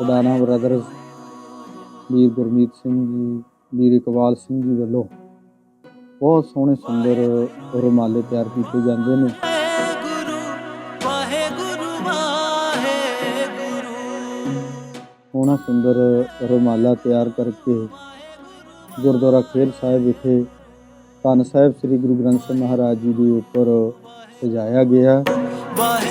Sidhana brothers ਵੀਰ ਗੁਰਮੀਤ ਸਿੰਘ ਜੀ ਵੀਰ ਇਕਬਾਲ ਸਿੰਘ ਜੀ ਵੱਲੋਂ ਬਹੁਤ ਸੋਹਣੇ ਸੁੰਦਰ ਰੁਮਾਲੇ ਤਿਆਰ ਕੀਤੇ ਜਾਂਦੇ ਨੇ। ਸੋਹਣਾ ਸੁੰਦਰ ਰੁਮਾਲਾ ਤਿਆਰ ਕਰਕੇ ਗੁਰਦੁਆਰਾ ਖੇਲ ਸਾਹਿਬ ਵਿਖੇ ਧੰਨ ਸਾਹਿਬ ਸ੍ਰੀ ਗੁਰੂ ਗ੍ਰੰਥ ਸਾਹਿਬ ਮਹਾਰਾਜ ਜੀ ਦੇ ਉੱਪਰ ਸਜਾਇਆ ਗਿਆ। ਵਾਹਿਗੁਰੂ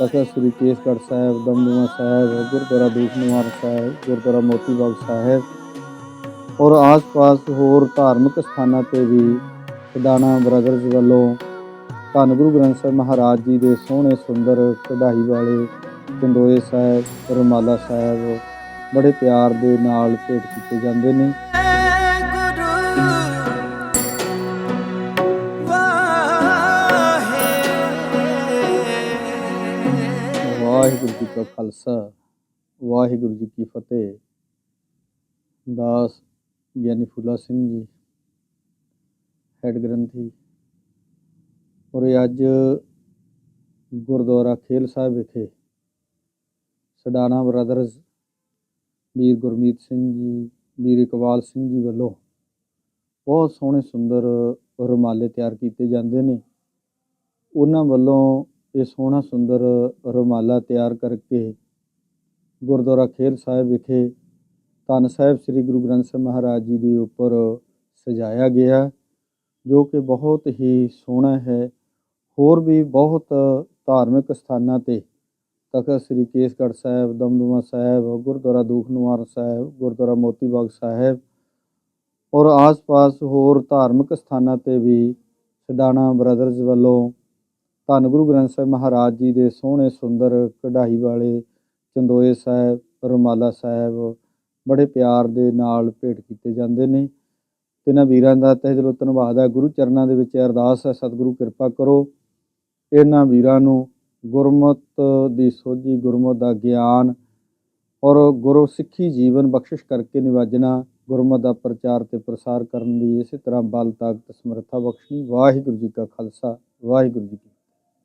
ਤਖਤ ਸ੍ਰੀ ਕੇਸਗੜ੍ਹ ਸਾਹਿਬ, ਦਮਦਮਾ ਸਾਹਿਬ, ਗੁਰਦੁਆਰਾ ਦੂਖਨਿਵਾਰ ਸਾਹਿਬ, ਗੁਰਦੁਆਰਾ ਮੋਤੀਬਾਗ ਸਾਹਿਬ ਔਰ ਆਸ-ਪਾਸ ਹੋਰ ਧਾਰਮਿਕ ਸਥਾਨਾਂ ਤੇ ਵੀ ਸਦਾਨਾ ਬ੍ਰਦਰਜ਼ ਵੱਲੋਂ ਧੰਨ ਗੁਰੂ ਗ੍ਰੰਥ ਸਾਹਿਬ ਮਹਾਰਾਜ ਜੀ ਦੇ ਸੋਹਣੇ, ਸੁੰਦਰ ਕਢਾਈ ਵਾਲੇ ਚੰਦੋਏ ਸਾਹਿਬ, ਰੁਮਾਲਾ ਸਾਹਿਬ ਬੜੇ ਪਿਆਰ ਦੇ ਨਾਲ ਭੇਟ ਕੀਤੇ ਜਾਂਦੇ ਨੇ। ਵਾਹਿਗੁਰੂ ਜੀ ਕਾ ਖਾਲਸਾ, ਵਾਹਿਗੁਰੂ ਜੀ ਕੀ ਫਤਿਹ। ਦਾਸ ਗਿਆਨੀ ਫੁੱਲਾ ਸਿੰਘ ਜੀ ਹੈਡ ਗ੍ਰੰਥੀ। ਔਰ ਇਹ ਅੱਜ ਗੁਰਦੁਆਰਾ ਖੇਲ ਸਾਹਿਬ ਵਿਖੇ ਸਡਾਣਾ ਬ੍ਰਦਰਜ਼ ਵੀਰ ਗੁਰਮੀਤ ਸਿੰਘ ਜੀ, ਵੀਰ ਇਕਬਾਲ ਸਿੰਘ ਜੀ ਵੱਲੋਂ ਬਹੁਤ ਸੋਹਣੇ ਸੁੰਦਰ ਰੁਮਾਲੇ ਤਿਆਰ ਕੀਤੇ ਜਾਂਦੇ ਨੇ। ਉਹਨਾਂ ਵੱਲੋਂ ਇਹ ਸੋਹਣਾ ਸੁੰਦਰ ਰੁਮਾਲਾ ਤਿਆਰ ਕਰਕੇ ਗੁਰਦੁਆਰਾ ਖੇਰ ਸਾਹਿਬ ਵਿਖੇ ਧੰਨ ਸਾਹਿਬ ਸ੍ਰੀ ਗੁਰੂ ਗ੍ਰੰਥ ਸਾਹਿਬ ਮਹਾਰਾਜ ਜੀ ਦੇ ਉੱਪਰ ਸਜਾਇਆ ਗਿਆ, ਜੋ ਕਿ ਬਹੁਤ ਹੀ ਸੋਹਣਾ ਹੈ। ਹੋਰ ਵੀ ਬਹੁਤ ਧਾਰਮਿਕ ਸਥਾਨਾਂ ਤੇ ਤਖਤ ਸ੍ਰੀ ਕੇਸਗੜ੍ਹ ਸਾਹਿਬ, ਦਮਦਮਾ ਸਾਹਿਬ, ਗੁਰਦੁਆਰਾ ਦੂਖਨਿਵਾਰ ਸਾਹਿਬ, ਗੁਰਦੁਆਰਾ ਮੋਤੀ ਬਾਗ ਸਾਹਿਬ ਔਰ ਆਸ-ਪਾਸ ਹੋਰ ਧਾਰਮਿਕ ਸਥਾਨਾਂ ਤੇ ਵੀ ਸਡਾਣਾ ਬ੍ਰਦਰਜ਼ ਵੱਲੋਂ ਧੰਨ ਗੁਰੂ ਗ੍ਰੰਥ ਸਾਹਿਬ ਮਹਾਰਾਜ ਜੀ ਦੇ ਸੋਹਣੇ, ਸੁੰਦਰ ਕਢਾਈ ਵਾਲੇ ਚੰਦੋਏ ਸਾਹਿਬ, ਰੁਮਾਲਾ ਸਾਹਿਬ ਬੜੇ ਪਿਆਰ ਦੇ ਨਾਲ ਭੇਟ ਕੀਤੇ ਜਾਂਦੇ ਨੇ। ਤੇ ਇਹਨਾਂ ਵੀਰਾਂ ਦਾ ਤਹਿ ਦਿਲੋਂ ਧੰਨਵਾਦ ਹੈ। ਗੁਰੂ ਚਰਨਾਂ ਦੇ ਵਿੱਚ ਅਰਦਾਸ ਹੈ, ਸਤਿਗੁਰੂ ਕਿਰਪਾ ਕਰੋ। ਇਹਨਾਂ ਵੀਰਾਂ ਨੂੰ ਗੁਰਮਤ ਦੀ ਸੋਝੀ, ਗੁਰਮਤ ਦਾ ਗਿਆਨ ਔਰ ਗੁਰੂ ਸਿੱਖੀ ਜੀਵਨ ਬਖਸ਼ਿਸ਼ ਕਰਕੇ ਨਿਵਾਜਣਾ, ਗੁਰਮਤ ਦਾ ਪ੍ਰਚਾਰ ਤੇ ਪ੍ਰਸਾਰ ਕਰਨ ਦੀ ਇਸੇ ਤਰ੍ਹਾਂ ਬਲ, ਤਾਕਤ, ਸਮਰੱਥਾ ਬਖਸ਼ਣੀ। ਵਾਹਿਗੁਰੂ ਜੀ ਕਾ ਖਾਲਸਾ, ਵਾਹਿਗੁਰੂ ਜੀ ਕੀ